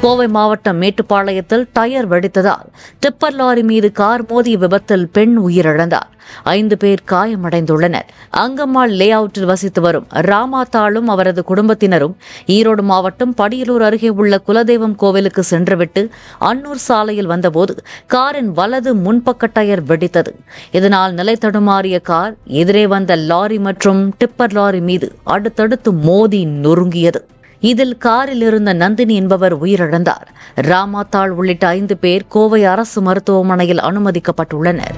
கோவை மாவட்டம் மேட்டுப்பாளையத்தில் டயர் வெடித்ததால் டிப்பர் லாரி மீது கார் மோதிய விபத்தில் பெண் உயிரிழந்தார். ஐந்து பேர் காயமடைந்துள்ளனர். அங்கம்மாள் லே அவுட்டில் வசித்து வரும் ராமாத்தாளும் அவரது குடும்பத்தினரும் ஈரோடு மாவட்டம் படியலூர் அருகே உள்ள குலதெய்வம் கோவிலுக்கு சென்றுவிட்டு அன்னூர் சாலையில் வந்தபோது காரின் வலது முன்பக்க டயர் வெடித்தது. இதனால் நிலை தடுமாறிய கார் எதிரே வந்த லாரி மற்றும் டிப்பர் லாரி மீது அடுத்தடுத்து மோதி நொறுங்கியது. இதில் காரில் இருந்த நந்தினி என்பவர் உயிரிழந்தார். ராமாத்தாள் உள்ளிட்ட ஐந்து பேர் கோவை அரசு மருத்துவமனையில் அனுமதிக்கப்பட்டுள்ளனர்.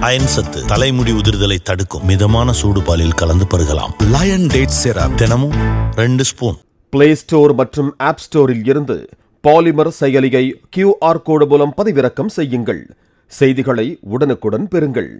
அயன் சத்து தலைமுடி உதிர்தலை தடுக்கும் மிதமான சூடு பாலில் கலந்து பருகலாம். லயன் டேட் சிரப் தினமும் ரெண்டு ஸ்பூன். பிளே ஸ்டோர் மற்றும் ஆப் ஸ்டோரில் இருந்து பாலிமர் செயலியை கியூஆர் கோடு மூலம் பதிவிறக்கம் செய்யுங்கள். செய்திகளை உடனுக்குடன் பெறுங்கள்.